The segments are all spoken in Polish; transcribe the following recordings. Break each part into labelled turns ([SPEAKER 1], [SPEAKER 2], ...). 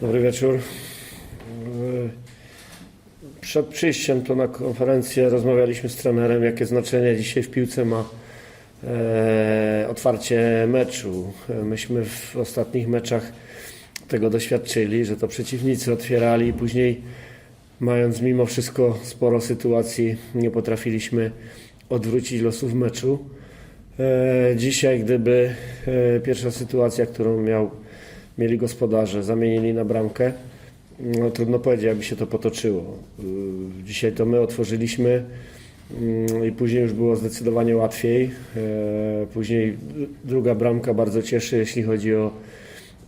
[SPEAKER 1] Dobry wieczór. Przed przyjściem tu na konferencję rozmawialiśmy z trenerem, jakie znaczenie dzisiaj w piłce ma e, otwarcie meczu. Myśmy w ostatnich meczach tego doświadczyli, że to przeciwnicy otwierali i później mając mimo wszystko sporo sytuacji nie potrafiliśmy odwrócić losów meczu. E, Dzisiaj, gdyby e, pierwsza sytuacja, którą miał, mieli gospodarze, zamienili na bramkę, no, trudno powiedzieć, jakby się to potoczyło. Y, Dzisiaj to my otworzyliśmy mm, i później już było zdecydowanie łatwiej. E, Później druga bramka bardzo cieszy, jeśli chodzi o,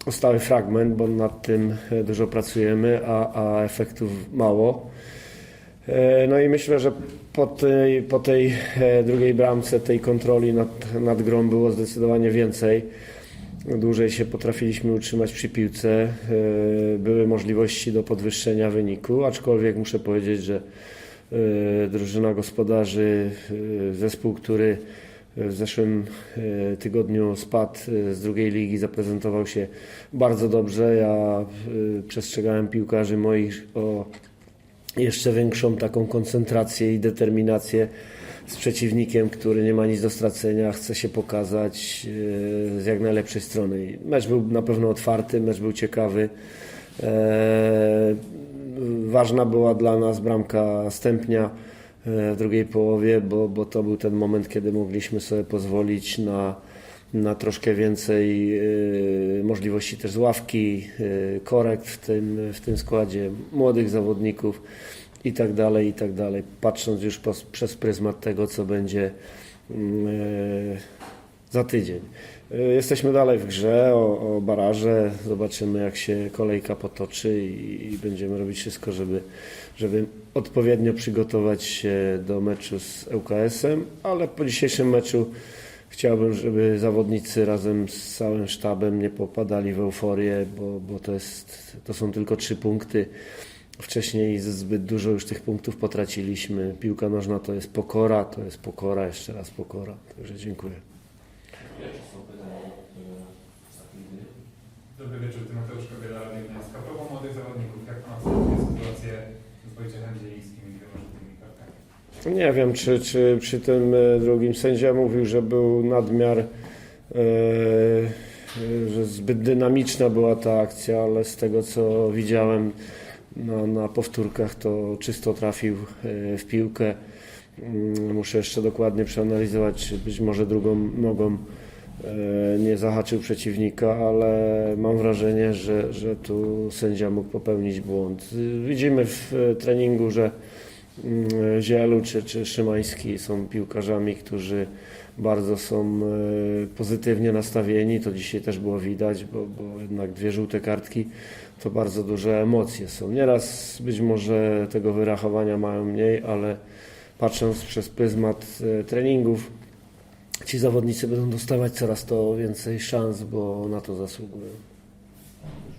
[SPEAKER 1] o stały fragment, bo nad tym e, dużo pracujemy, a, a efektów mało. E, No i myślę, że po tej, po tej drugiej bramce tej kontroli nad, nad grą było zdecydowanie więcej. Dłużej się potrafiliśmy utrzymać przy piłce. E, Były możliwości do podwyższenia wyniku, aczkolwiek muszę powiedzieć, że e, drużyna gospodarzy, e, zespół, który w zeszłym tygodniu spadł z drugiej ligi, zaprezentował się bardzo dobrze. Ja przestrzegałem piłkarzy moich o jeszcze większą taką koncentrację i determinację z przeciwnikiem, który nie ma nic do stracenia, chce się pokazać e, z jak najlepszej strony. Mecz był na pewno otwarty, mecz był ciekawy. E, Ważna była dla nas bramka Stępnia e, w drugiej połowie, bo, bo to był ten moment, kiedy mogliśmy sobie pozwolić na, na troszkę więcej e, możliwości też z ławki, e, korekt w tym, w tym składzie, młodych zawodników i tak dalej, i tak dalej. Patrząc już pos, przez pryzmat tego, co będzie e, za tydzień. Jesteśmy dalej w grze o, o baraże. Zobaczymy, jak się kolejka potoczy i, i będziemy robić wszystko, żeby, żeby odpowiednio przygotować się do meczu z ŁKS-em, ale po dzisiejszym meczu chciałbym, żeby zawodnicy razem z całym sztabem nie popadali w euforię, bo, bo to, jest, to są tylko trzy punkty. Wcześniej zbyt dużo już tych punktów potraciliśmy. Piłka nożna to jest pokora, to jest pokora, jeszcze raz pokora. Także dziękuję.
[SPEAKER 2] Są pytania e?
[SPEAKER 3] Dobry wieczór, Tymoteusz Kobiela, Radio Gdańska. A propos młodych zawodników, jak pan obserwuje sytuację z Wojciechem Zielińskim i wieloma tymi kartami?
[SPEAKER 1] Nie wiem, czy, czy przy tym e, drugim sędzia mówił, że był nadmiar, e, e, że zbyt dynamiczna była ta akcja, ale z tego co widziałem na, na powtórkach, to czysto trafił w piłkę. Mm, Muszę jeszcze dokładnie przeanalizować, czy być może drugą nogą nie zahaczył przeciwnika, ale mam wrażenie, że, że tu sędzia mógł popełnić błąd. Widzimy w treningu, że Zielu czy, czy Szymański są piłkarzami, którzy bardzo są e, pozytywnie nastawieni. To dzisiaj też było widać, bo, bo jednak dwie żółte kartki to bardzo duże emocje są. Nieraz być może tego wyrachowania mają mniej, ale patrząc przez pryzmat e, treningów, ci zawodnicy będą dostawać coraz to więcej szans, bo na to zasługują.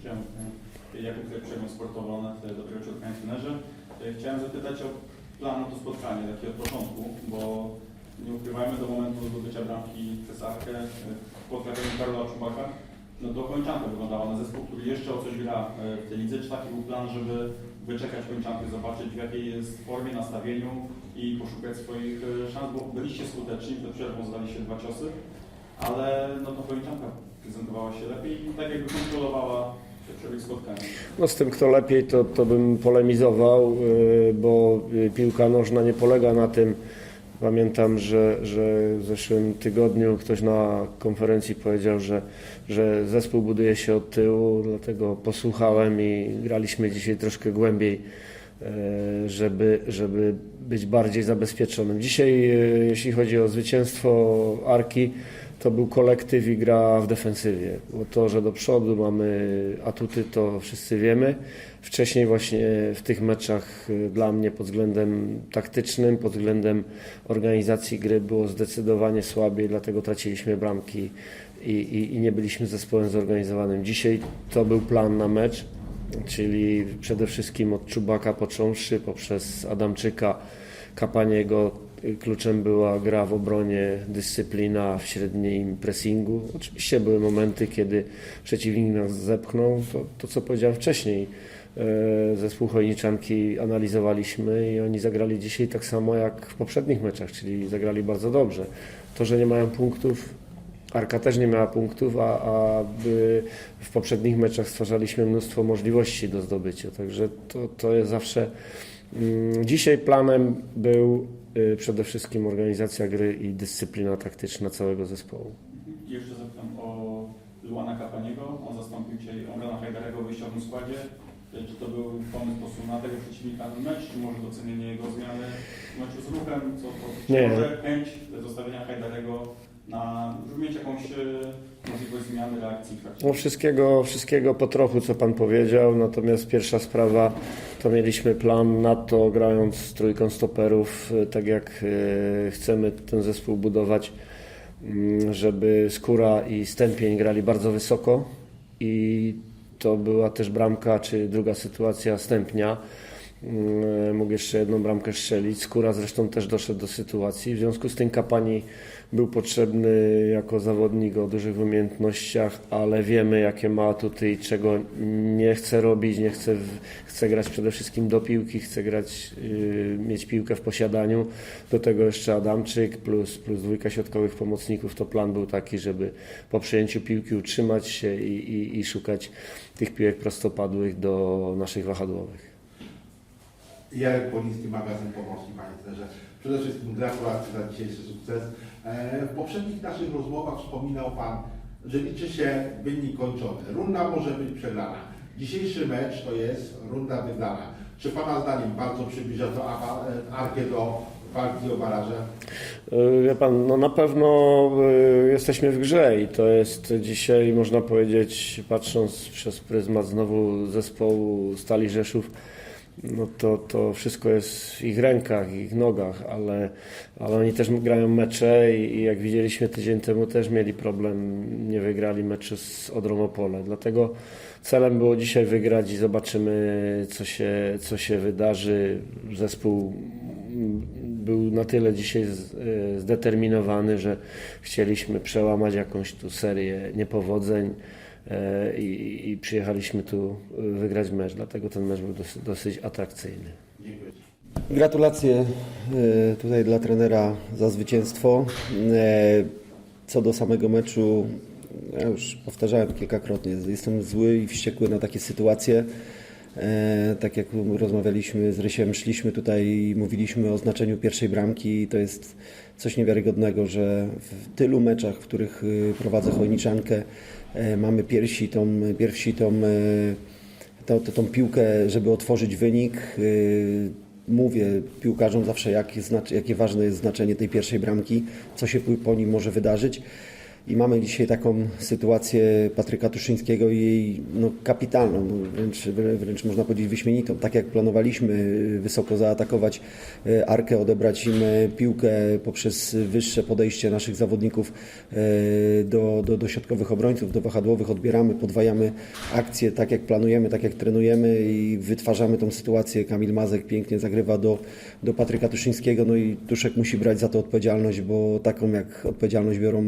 [SPEAKER 4] E, tutaj przejmą sportową na wieczór Panie trenerze. E, Chciałem zapytać o plan na to spotkanie, takie od początku, bo nie ukrywajmy do momentu zdobycia bramki przez Arkę e, po trafieniu Karola Czubaka, no to kończanka wyglądała na zespół, który jeszcze o coś gra e, w tej lidze. Czy taki był plan, żeby wyczekać kończankę, zobaczyć w jakiej jest formie, nastawieniu i poszukać swoich szans, bo byliście skuteczni, przed przerwą zdaliście dwa ciosy, ale no to kończanka prezentowała się lepiej i tak jakby kontrolowała.
[SPEAKER 1] No z tym kto lepiej, to, to bym polemizował, yy, bo yy, piłka nożna nie polega na tym. Pamiętam, że, że w zeszłym tygodniu ktoś na konferencji powiedział, że, że zespół buduje się od tyłu, dlatego posłuchałem i graliśmy dzisiaj troszkę głębiej, yy, żeby, żeby być bardziej zabezpieczonym. Dzisiaj, jeśli chodzi o zwycięstwo Arki, to był kolektyw i gra w defensywie. Bo to, że do przodu mamy atuty, to wszyscy wiemy. Wcześniej właśnie w tych meczach y, dla mnie pod względem taktycznym, pod względem organizacji gry było zdecydowanie słabiej, dlatego traciliśmy bramki i, i, i nie byliśmy zespołem zorganizowanym. Dzisiaj to był plan na mecz, czyli przede wszystkim od Czubaka począwszy, poprzez Adamczyka, Kapaniego, kluczem była gra w obronie, dyscyplina w średnim pressingu. Oczywiście były momenty, kiedy przeciwnik nas zepchnął, to, to co powiedziałem wcześniej. e, Zespół Chojniczanki analizowaliśmy i oni zagrali dzisiaj tak samo jak w poprzednich meczach, czyli zagrali bardzo dobrze. To, że nie mają punktów, Arka też nie miała punktów, a, a w poprzednich meczach stwarzaliśmy mnóstwo możliwości do zdobycia. Także to, to jest zawsze. Mm, Dzisiaj planem był y, przede wszystkim organizacja gry i dyscyplina taktyczna całego zespołu.
[SPEAKER 4] Jeszcze zapytam o Luana Kapaniego. On zastąpił dzisiaj Omrana Hajdarego w wyjściowym składzie. Czy to był pomysł po prostu na tego przeciwnika na mecz, czy może docenienie jego zmiany w meczu z ruchem? Co to, czy
[SPEAKER 1] Nie.
[SPEAKER 4] może chęć zostawienia Hajdarego na, żeby mieć jakąś e, możliwość zmiany reakcji
[SPEAKER 1] No wszystkiego, wszystkiego po trochu, co Pan powiedział, natomiast pierwsza sprawa to mieliśmy plan na to, grając z trójką stoperów, y, tak jak y, chcemy ten zespół budować, mm, żeby Skóra i Stępień grali bardzo wysoko. I to była też bramka, czy druga sytuacja Stępnia. Mm, Mógł jeszcze jedną bramkę strzelić. Skóra zresztą też doszedł do sytuacji. W związku z tym Kapani był potrzebny jako zawodnik o dużych umiejętnościach, ale wiemy jakie ma atuty i czego nie chce robić. Nie chce, chce grać przede wszystkim do piłki, chce grać, yy, mieć piłkę w posiadaniu. Do tego jeszcze Adamczyk plus, plus dwójka środkowych pomocników. To plan był taki, żeby po przejęciu piłki utrzymać się i, i, i szukać tych piłek prostopadłych do naszych wahadłowych.
[SPEAKER 5] Jarek Poliński, magazyn Pomorski, Panie Trenerze. Przede wszystkim gratulacje za dzisiejszy sukces. E, W poprzednich naszych rozmowach wspominał Pan, że liczy się wynik kończony. Runda może być przegrana. Dzisiejszy mecz to jest runda wygrana. Czy Pana zdaniem bardzo przybliża to e, Arkę do walki o baraże?
[SPEAKER 1] E, Wie pan, no na pewno jesteśmy w grze i to jest dzisiaj, można powiedzieć, patrząc przez pryzmat znowu zespołu Stali Rzeszów, no to, to wszystko jest w ich rękach, ich nogach, ale, ale oni też grają mecze i, i jak widzieliśmy tydzień temu też mieli problem, nie wygrali meczu z Odrą Opole. Dlatego celem było dzisiaj wygrać i zobaczymy, co się, co się wydarzy. Zespół był na tyle dzisiaj e, zdeterminowany, że chcieliśmy przełamać jakąś tu serię niepowodzeń i, i przyjechaliśmy tu e, wygrać mecz, dlatego ten mecz był dosyć, dosyć atrakcyjny.
[SPEAKER 6] Gratulacje e, tutaj dla trenera za zwycięstwo. E, Co do samego meczu, ja już powtarzałem kilkakrotnie, jestem zły i wściekły na takie sytuacje. E, Tak jak rozmawialiśmy z Rysiem, szliśmy tutaj i mówiliśmy o znaczeniu pierwszej bramki to jest coś niewiarygodnego, że w tylu meczach, w których y, prowadzę Chojniczankę, e, mamy pierwsi tą, pierwsi tą, e, tą, tą, piłkę, żeby otworzyć wynik. Y, Mówię piłkarzom zawsze, znac- jakie ważne jest znaczenie tej pierwszej bramki, co się po nim może wydarzyć. I mamy dzisiaj taką sytuację Patryka Tuszyńskiego i jej no, kapitalną, wręcz, wrę- wręcz można powiedzieć wyśmienitą. Tak jak planowaliśmy wysoko zaatakować y, Arkę, odebrać im y, piłkę poprzez wyższe podejście naszych zawodników y, do, do, do środkowych obrońców, do wahadłowych, odbieramy, podwajamy akcję tak jak planujemy, tak jak trenujemy i wytwarzamy tą sytuację. Kamil Mazek pięknie zagrywa do, do Patryka Tuszyńskiego, no i Tuszek musi brać za to odpowiedzialność, bo taką jak odpowiedzialność biorą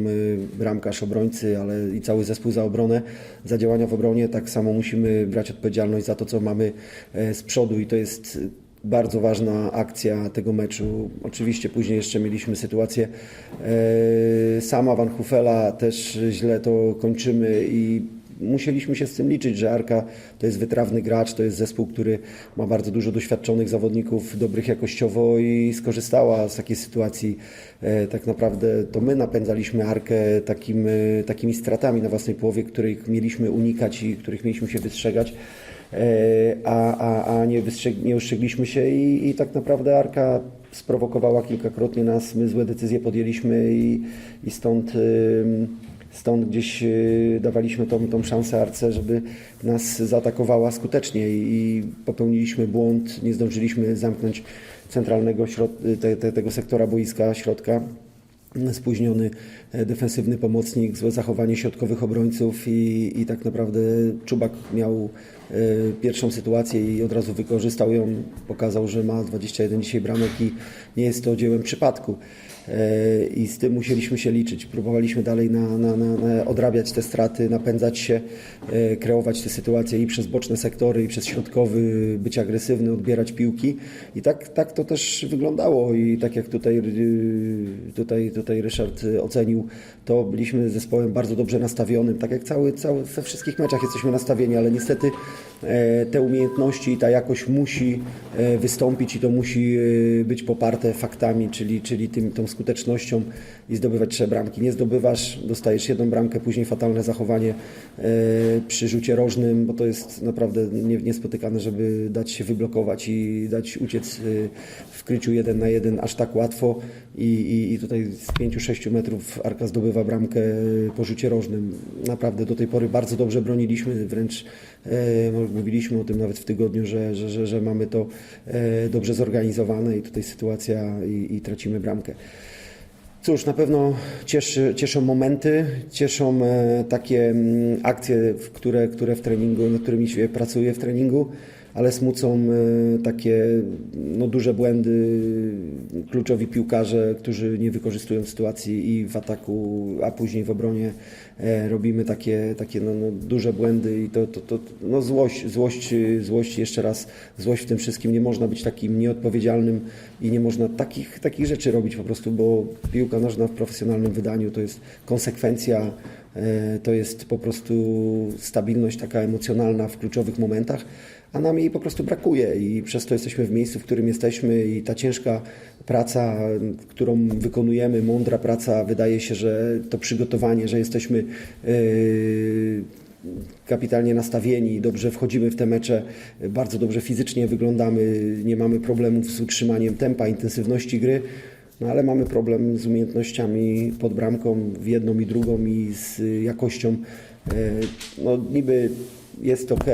[SPEAKER 6] bramkarz, obrońcy, ale i cały zespół za obronę, za działania w obronie, tak samo musimy brać odpowiedzialność za to, co mamy e, z przodu i to jest bardzo ważna akcja tego meczu. Oczywiście później jeszcze mieliśmy sytuację e, sama Van Hufela, też źle to kończymy i musieliśmy się z tym liczyć, że Arka to jest wytrawny gracz, to jest zespół, który ma bardzo dużo doświadczonych zawodników, dobrych jakościowo i skorzystała z takiej sytuacji. E, Tak naprawdę to my napędzaliśmy Arkę takim, e, takimi stratami na własnej połowie, których mieliśmy unikać i których mieliśmy się wystrzegać. E, A, a, a nie, wystrzeg, nie się i, i tak naprawdę Arka sprowokowała kilkakrotnie nas, my złe decyzje podjęliśmy i, i stąd, stąd gdzieś y, dawaliśmy tą, tą szansę Arce, żeby nas zaatakowała skutecznie i, popełniliśmy błąd, nie zdążyliśmy zamknąć centralnego te, te, tego sektora boiska, środka. Spóźniony e, defensywny pomocnik, złe zachowanie środkowych obrońców i, i tak naprawdę Czubak miał pierwszą sytuację i od razu wykorzystał ją, pokazał, że ma 21 dzisiaj bramek i nie jest to dziełem przypadku. E, I z tym musieliśmy się liczyć. Próbowaliśmy dalej na, na, na, odrabiać te straty, napędzać się, e, kreować te sytuacje i przez boczne sektory, i przez środkowy, być agresywny, odbierać piłki. I tak, tak to też wyglądało. I tak jak tutaj, y, tutaj, tutaj Ryszard ocenił, to byliśmy zespołem bardzo dobrze nastawionym. Tak jak cały, cały, we wszystkich meczach jesteśmy nastawieni, ale niestety e, te umiejętności i ta jakość musi e, wystąpić i to musi e, być poparte faktami, czyli, czyli tym, tą skutecznością i zdobywać trzy bramki. Nie zdobywasz, dostajesz jedną bramkę, później fatalne zachowanie e, przy rzucie rożnym, bo to jest naprawdę nie, niespotykane, żeby dać się wyblokować i dać uciec e, w kryciu jeden na jeden aż tak łatwo i, i, i tutaj z 5-6 metrów Arka zdobywa bramkę po rzucie rożnym. Naprawdę do tej pory bardzo dobrze broniliśmy, wręcz e, mówiliśmy o tym nawet w tygodniu, że, że, że, że mamy to e, dobrze zorganizowane i tutaj sytuacja i, i tracimy bramkę. Cóż, na pewno cieszy, cieszą momenty, cieszą e, takie mm, akcje, które, które w treningu, nad którymi się pracuje w treningu, ale smucą e, takie no, duże błędy, kluczowi piłkarze, którzy nie wykorzystują sytuacji i w ataku, a później w obronie e, robimy takie, takie no, no, duże błędy i to, to, to no, złość, złość, złość, jeszcze raz złość w tym wszystkim. Nie można być takim nieodpowiedzialnym i nie można takich, takich rzeczy robić po prostu, bo piłka nożna w profesjonalnym wydaniu to jest konsekwencja, to jest po prostu stabilność taka emocjonalna w kluczowych momentach, a nam jej po prostu brakuje i przez to jesteśmy w miejscu, w którym jesteśmy i ta ciężka praca, którą wykonujemy, mądra praca, wydaje się, że to przygotowanie, że jesteśmy yy, kapitalnie nastawieni, dobrze wchodzimy w te mecze, bardzo dobrze fizycznie wyglądamy, nie mamy problemów z utrzymaniem tempa, intensywności gry, no ale mamy problem z umiejętnościami pod bramką w jedną i drugą i z jakością. E, No niby jest ok,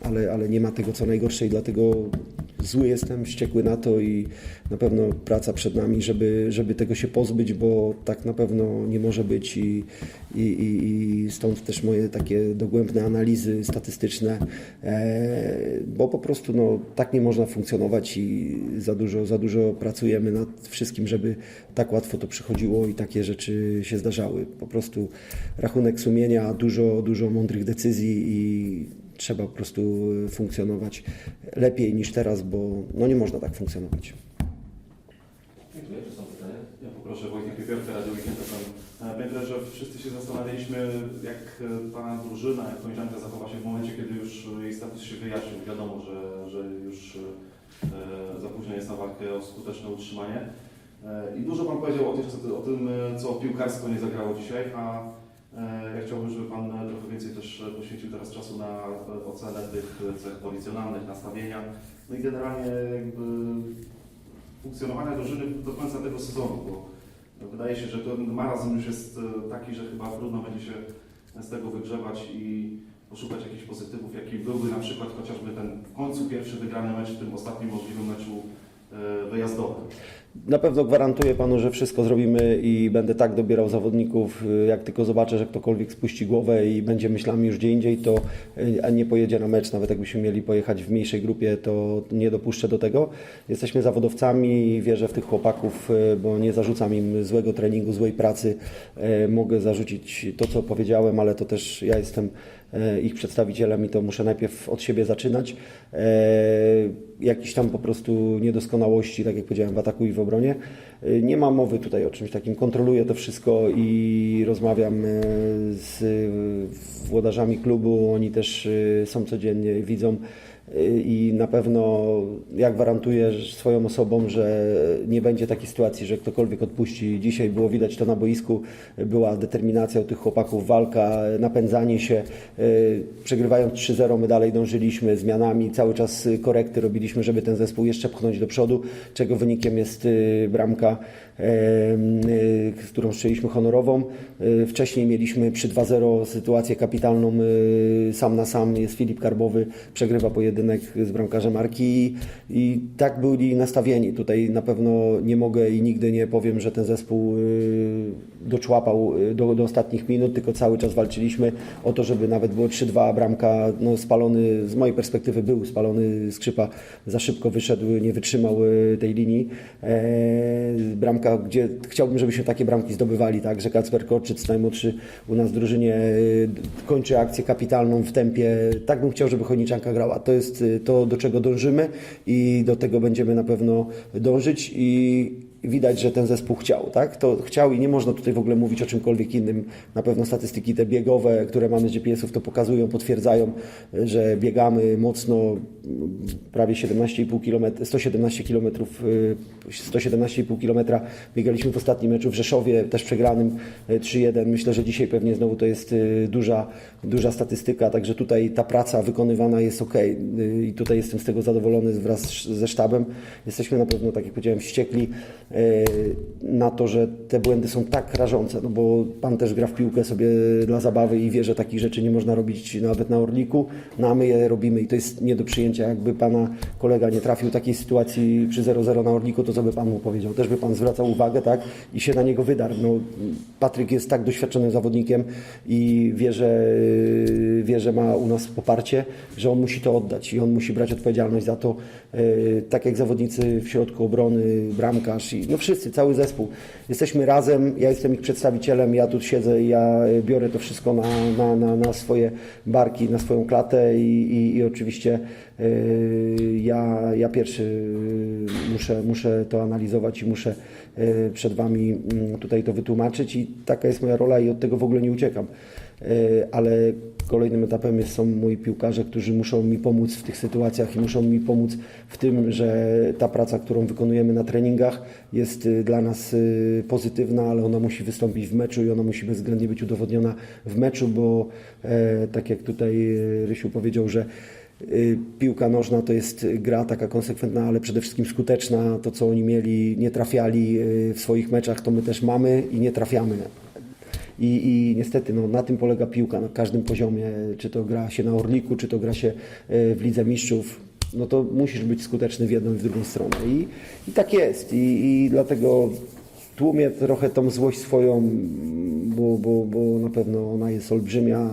[SPEAKER 6] ale, ale nie ma tego co najgorsze i dlatego zły jestem, wściekły na to i na pewno praca przed nami, żeby, żeby tego się pozbyć, bo tak na pewno nie może być i, i, i, i stąd też moje takie dogłębne analizy statystyczne, e, bo po prostu no, tak nie można funkcjonować i za dużo, za dużo pracujemy nad wszystkim, żeby tak łatwo to przychodziło i takie rzeczy się zdarzały. Po prostu rachunek sumienia, dużo, dużo mądrych decyzji i trzeba po prostu funkcjonować lepiej niż teraz, bo no nie można tak funkcjonować.
[SPEAKER 2] Dziękuję. Czy są pytania?
[SPEAKER 4] Ja poproszę Wojtek Piepiorka, Radio Weekend. E, że wszyscy się zastanawialiśmy, jak e, Pana drużyna, jak koleżanka zachowa się w momencie, kiedy już jej status się wyjaśnił. Wiadomo, że, że już e, za późno jest na walkę o skuteczne utrzymanie. I dużo Pan powiedział o, tych, o tym, co piłkarsko nie zagrało dzisiaj, a ja chciałbym, żeby Pan e, trochę więcej też e, poświęcił teraz czasu na e, ocenę tych cech policjonalnych, nastawienia, no i generalnie funkcjonowania drużyny do końca tego sezonu, bo wydaje się, że ten marazm już jest e, taki, że chyba trudno będzie się z tego wygrzebać i poszukać jakichś pozytywów, jaki byłby na przykład chociażby ten w końcu pierwszy wygrany mecz w tym ostatnim możliwym meczu e, wyjazdowym.
[SPEAKER 6] Na pewno gwarantuję panu, że wszystko zrobimy i będę tak dobierał zawodników, y, jak tylko zobaczę, że ktokolwiek spuści głowę i będzie myślami już gdzie indziej, to a nie pojedzie na mecz. Nawet jakbyśmy mieli pojechać w mniejszej grupie, to nie dopuszczę do tego. Jesteśmy zawodowcami i wierzę w tych chłopaków, bo nie zarzucam im złego treningu, złej pracy. Mogę zarzucić to, co powiedziałem, ale to też ja jestem e, ich przedstawicielem i to muszę najpierw od siebie zaczynać. E, Jakiś tam po prostu niedoskonałości, tak jak powiedziałem, w ataku i w obronie. E, Nie ma mowy tutaj o czymś takim. Kontroluję to wszystko i rozmawiam e, z e, włodarzami klubu. Oni też e, są codziennie, widzą i na pewno ja gwarantuję swoją osobą, że nie będzie takiej sytuacji, że ktokolwiek odpuści. Dzisiaj było widać to na boisku, była determinacja u tych chłopaków, walka, napędzanie się. Przegrywając 3-0 my dalej dążyliśmy zmianami, cały czas korekty robiliśmy, żeby ten zespół jeszcze pchnąć do przodu, czego wynikiem jest y, bramka, y, którą strzeliśmy honorową. Y, Wcześniej mieliśmy przy 2-0 sytuację kapitalną, y, sam na sam jest Filip Karbowy, przegrywa pojedynek z bramkarzem Marki i, tak byli nastawieni. Tutaj na pewno nie mogę i nigdy nie powiem, że ten zespół y, doczłapał y, do, do ostatnich minut, tylko cały czas walczyliśmy o to, żeby nawet było 3-2, bramka no, spalony, z mojej perspektywy był spalony, Skrzypa za szybko wyszedł, nie wytrzymał y, tej linii. E, bramka, gdzie chciałbym, żebyśmy takie bramki zdobywali, tak, że Kacper Korczyc, najmłodszy u nas w drużynie, y, kończy akcję kapitalną w tempie. Tak bym chciał, żeby Chojniczanka grała. To jest to, do czego dążymy i do tego będziemy na pewno dążyć i widać, że ten zespół chciał, tak? To chciał i nie można tutaj w ogóle mówić o czymkolwiek innym. Na pewno statystyki te biegowe, które mamy z GPS-ów, to pokazują, potwierdzają, że biegamy mocno, prawie 17,5 km, 117 km, 117,5 km biegaliśmy w ostatnim meczu w Rzeszowie, też przegranym y, 3-1. Myślę, że dzisiaj pewnie znowu to jest y, duża, duża statystyka, także tutaj ta praca wykonywana jest ok i tutaj jestem z tego zadowolony wraz ze sztabem. Jesteśmy na pewno, tak jak powiedziałem, wściekli na to, że te błędy są tak rażące, no bo Pan też gra w piłkę sobie dla zabawy i wie, że takich rzeczy nie można robić nawet na Orliku, no a my je robimy i to jest nie do przyjęcia. Jakby Pana kolega nie trafił takiej sytuacji przy 0-0 na Orliku, to co by Pan mu powiedział? Też by Pan zwracał uwagę, tak? I się na niego wydarł. No, Patryk jest tak doświadczonym zawodnikiem i wie, że, wie, że ma u nas poparcie, że on musi to oddać i on musi brać odpowiedzialność za to, e, tak jak zawodnicy w środku obrony, bramkarz i no wszyscy, cały zespół. Jesteśmy razem, ja jestem ich przedstawicielem, ja tu siedzę i ja biorę to wszystko na, na, na, na swoje barki, na swoją klatę i, i, i oczywiście e, ja, ja pierwszy muszę, muszę to analizować i muszę e, przed Wami mm, tutaj to wytłumaczyć i taka jest moja rola i od tego w ogóle nie uciekam. E, Ale kolejnym etapem są moi piłkarze, którzy muszą mi pomóc w tych sytuacjach i muszą mi pomóc w tym, że ta praca, którą wykonujemy na treningach jest y, dla nas y, pozytywna, ale ona musi wystąpić w meczu i ona musi bezwzględnie być udowodniona w meczu, bo e, tak jak tutaj e, Rysiu powiedział, że y, piłka nożna to jest gra taka konsekwentna, ale przede wszystkim skuteczna. To, co oni mieli, nie trafiali y, w swoich meczach, to my też mamy i nie trafiamy. I, I niestety no, na tym polega piłka na każdym poziomie, czy to gra się na Orliku, czy to gra się e, w Lidze Mistrzów, no to musisz być skuteczny w jedną i w drugą stronę. I, i tak jest. I, I dlatego tłumię trochę tą złość swoją, bo, bo, bo na pewno ona jest olbrzymia.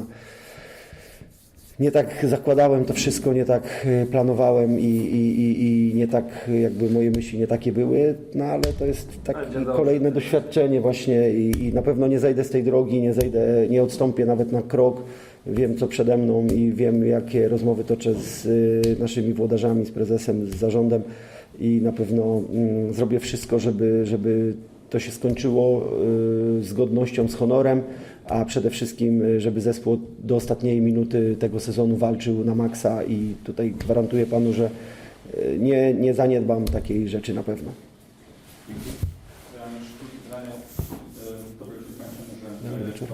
[SPEAKER 6] Nie tak zakładałem to wszystko, nie tak e, planowałem i, i, i, i nie tak jakby moje myśli nie takie były, no ale to jest takie kolejne doświadczenie właśnie i, i na pewno nie zejdę z tej drogi, nie zejdę, nie odstąpię nawet na krok. Wiem co przede mną i wiem jakie rozmowy toczę z y, naszymi włodarzami, z prezesem, z zarządem i na pewno mm, zrobię wszystko, żeby, żeby to się skończyło y, z godnością, z honorem, a przede wszystkim, y, żeby zespół do ostatniej minuty tego sezonu walczył na maksa i tutaj gwarantuję Panu, że y, nie, nie zaniedbam takiej rzeczy na pewno.
[SPEAKER 4] Dobry wieczór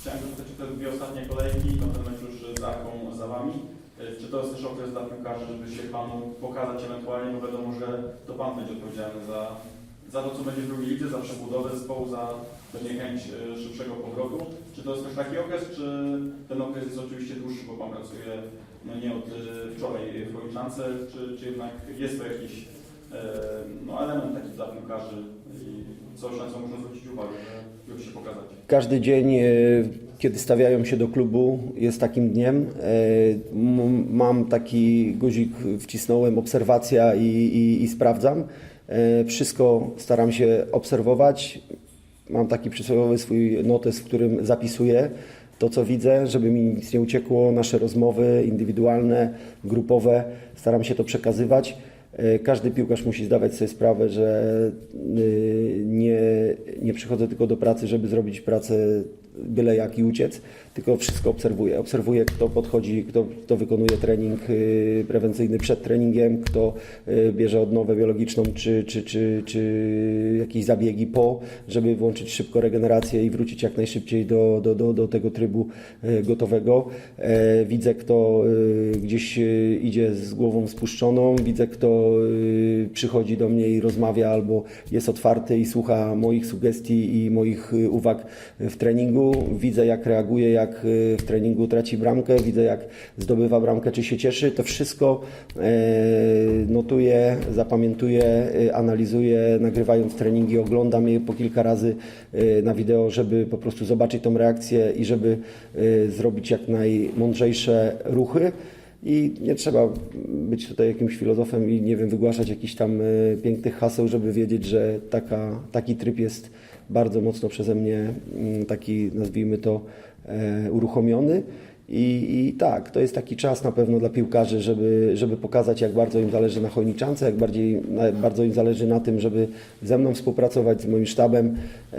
[SPEAKER 4] Chciałem zapytać o te dwie ostatnie kolejki, no ten już z Arką za Wami. E, Czy to jest też okres dla piłkarzy, żeby się Panu pokazać ewentualnie, bo wiadomo, że to Pan będzie odpowiedzialny za, za to, co będzie w drugiej lidze, za przebudowę zespołu, za pewnie chęć e, szybszego powrotu. Czy to jest też taki okres, czy ten okres jest oczywiście dłuższy, bo Pan pracuje no nie od e, wczoraj w Chojniczance, czy, czy jednak jest to jakiś e, no, element taki dla piłkarzy i co na co można zwrócić uwagę, żeby się pokazać.
[SPEAKER 6] Każdy dzień, kiedy stawiają się do klubu, jest takim dniem. Mam taki guzik, wcisnąłem obserwacja i, i, i sprawdzam. E, Wszystko staram się obserwować. Mam taki przysłowiowy swój notes, w którym zapisuję to, co widzę, żeby mi nic nie uciekło. Nasze rozmowy indywidualne, grupowe, staram się to przekazywać. E, Każdy piłkarz musi zdawać sobie sprawę, że y, nie, nie przychodzę tylko do pracy, żeby zrobić pracę byle jak i uciec, tylko wszystko obserwuję. Obserwuję, kto podchodzi, kto, kto wykonuje trening y, prewencyjny przed treningiem, kto y, bierze odnowę biologiczną, czy, czy, czy, czy jakieś zabiegi po, żeby włączyć szybko regenerację i wrócić jak najszybciej do, do, do, do tego trybu y, gotowego. E, Widzę, kto gdzieś idzie z głową spuszczoną, widzę, kto przychodzi do mnie i rozmawia albo jest otwarty i słucha moich sugestii i moich uwag w treningu. Widzę jak reaguje, jak y, w treningu traci bramkę, widzę jak zdobywa bramkę, czy się cieszy. To wszystko e, notuję, zapamiętuję, y, analizuję, nagrywając treningi, oglądam je po kilka razy y, na wideo, żeby po prostu zobaczyć tą reakcję i żeby zrobić jak najmądrzejsze ruchy. I nie trzeba być tutaj jakimś filozofem i nie wiem, wygłaszać jakichś tam pięknych haseł, żeby wiedzieć, że taka, taki tryb jest bardzo mocno przeze mnie mm, taki, nazwijmy to, e, uruchomiony. I, I tak, to jest taki czas na pewno dla piłkarzy, żeby, żeby pokazać, jak bardzo im zależy na Chojniczance, jak bardziej, bardzo im zależy na tym, żeby ze mną współpracować, z moim sztabem. E,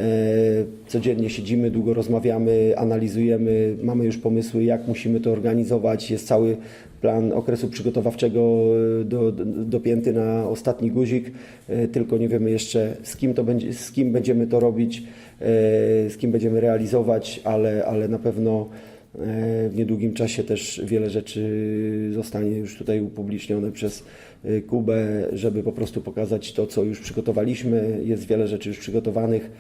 [SPEAKER 6] codziennie siedzimy, długo rozmawiamy, analizujemy, mamy już pomysły, jak musimy to organizować. Jest cały plan okresu przygotowawczego e, do, do, dopięty na ostatni guzik, e, tylko nie wiemy jeszcze z kim, to będzie, z kim będziemy to robić, e, z kim będziemy realizować, ale, ale na pewno w niedługim czasie też wiele rzeczy zostanie już tutaj upublicznione przez Kubę, żeby po prostu pokazać to, co już przygotowaliśmy. Jest wiele rzeczy już przygotowanych,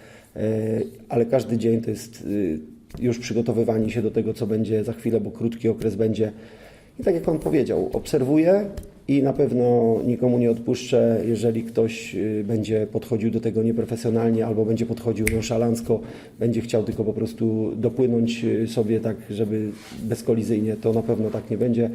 [SPEAKER 6] ale każdy dzień to jest już przygotowywanie się do tego, co będzie za chwilę, bo krótki okres będzie. I tak jak Pan powiedział, obserwuję i na pewno nikomu nie odpuszczę, jeżeli ktoś y, będzie podchodził do tego nieprofesjonalnie albo będzie podchodził nonszalancko, będzie chciał tylko po prostu dopłynąć y, sobie tak, żeby bezkolizyjnie, to na pewno tak nie będzie.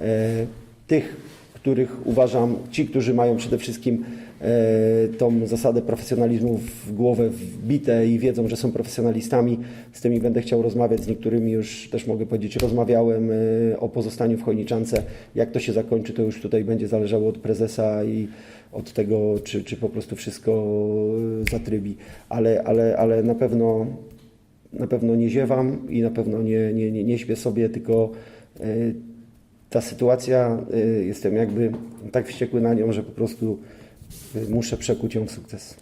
[SPEAKER 6] E, Tych, których uważam, ci, którzy mają przede wszystkim e, tą zasadę profesjonalizmu w głowę wbite i wiedzą, że są profesjonalistami, z tymi będę chciał rozmawiać, z niektórymi już też mogę powiedzieć, rozmawiałem e, o pozostaniu w Chojniczance. Jak to się zakończy, to już tutaj będzie zależało od prezesa i od tego, czy, czy po prostu wszystko e, zatrybi. Ale, ale, ale na pewno na pewno nie ziewam i na pewno nie, nie, nie, nie śpię sobie, tylko ta sytuacja, e, jestem jakby tak wściekły na nią, że po prostu e, muszę przekuć ją w sukces.